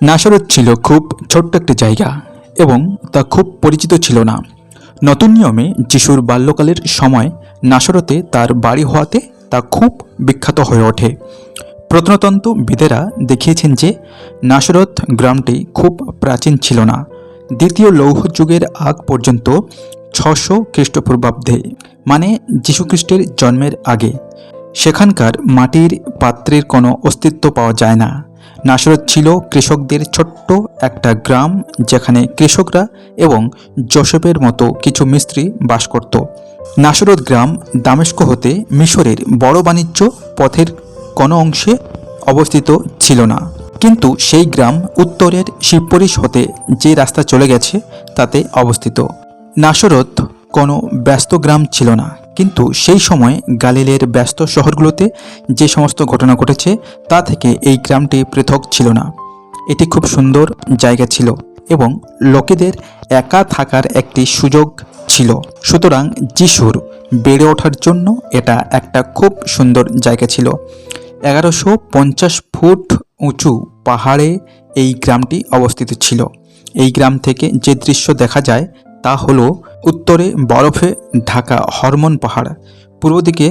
নাসরত ছিল খুব ছোট্ট একটি জায়গা এবং তা খুব পরিচিত ছিল না। নতুন নিয়মে যিশুর বাল্যকালের সময় নাসরতে তার বাড়ি হওয়াতে তা খুব বিখ্যাত হয়ে ওঠে। প্রত্নতন্ত্র বিদেরা দেখিয়েছেন যে নাসরত গ্রামটি খুব প্রাচীন ছিল না। দ্বিতীয় লৌহ যুগের আগ পর্যন্ত ছশো খ্রিস্টপূর্বাব্দে মানে যীশুখ্রিস্টের জন্মের আগে, সেখানকার মাটির পাত্রের কোনো অস্তিত্ব পাওয়া যায় না। নাসরত ছিল কৃষকদের ছোট্ট একটা গ্রাম যেখানে কৃষকরা এবং জোসেফের মতো কিছু মিস্ত্রি বাস করত। নাসরত গ্রাম দামেস্ক হতে মিশরের বড় বাণিজ্য পথের কোনো অংশে অবস্থিত ছিল না। কিন্তু সেই গ্রাম উত্তরের শিবপরিশ হতে যে রাস্তা চলে গেছে তাতে অবস্থিত। নাসরত কোনো ব্যস্ত গ্রাম ছিল না। কিন্তু সেই সময় গালিলের ব্যস্ত শহরগুলোতে যে সমস্ত ঘটনা ঘটেছে, তা থেকে এই গ্রামটি পৃথক ছিল না। এটি খুব সুন্দর জায়গা ছিল এবং লোকেদের একা থাকার একটি সুযোগ ছিল। সুতরাং যিশুর বেড়ে ওঠার জন্য এটা একটা খুব সুন্দর জায়গা ছিল। এগারোশো পঞ্চাশ ফুট উঁচু পাহাড়ে এই গ্রামটি অবস্থিত ছিল। এই গ্রাম থেকে যে দৃশ্য দেখা যায়, তা হলো উত্তরে বরফে ঢাকা হরমোন পাহাড় পূর্ব দিকে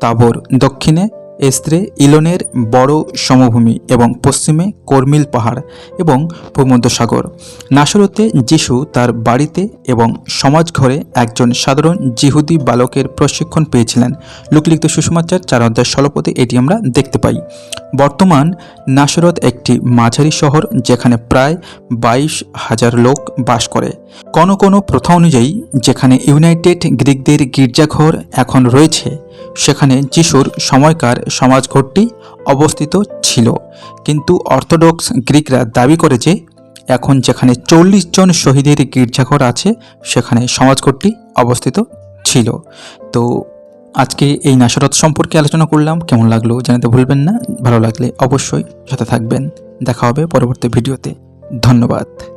তাবর দক্ষিণে এস্ত্রে ইলনের বড় সমভূমি এবং পশ্চিমে কর্মিল পাহাড় এবং ভূমধ্যসাগর। নাসরতে যিশু তার বাড়িতে এবং সমাজ ঘরে একজন সাধারণ জিহুদি বালকের প্রশিক্ষণ পেয়েছিলেন। লোকলিখিত সুষমাচার চার অধ্যায় স্থলপথে এটি আমরা দেখতে পাই। বর্তমান নাসরত একটি মাঝারি শহর যেখানে প্রায় বাইশ হাজার লোক বাস করে। কোনো কোনো প্রথা অনুযায়ী যেখানে ইউনাইটেড গ্রিকদের গির্জাঘর এখন রয়েছে সেখানে যিশুর সময়কার সমাজ সমাজঘরটি অবস্থিত ছিল। কিন্তু অর্থোডক্স গ্রিকরা দাবি করে যে, এখন যেখানে চল্লিশ জন শহীদের গির্জাঘর আছে, সেখানে সমাজঘরটি অবস্থিত ছিল। তো আজকে এই নাসরত সম্পর্কে আলোচনা করলাম। কেমন লাগল জানাতে ভুলবেন না। ভালো লাগলে অবশ্যই সাথে থাকবেন। দেখা হবে পরবর্তী ভিডিওতে। ধন্যবাদ।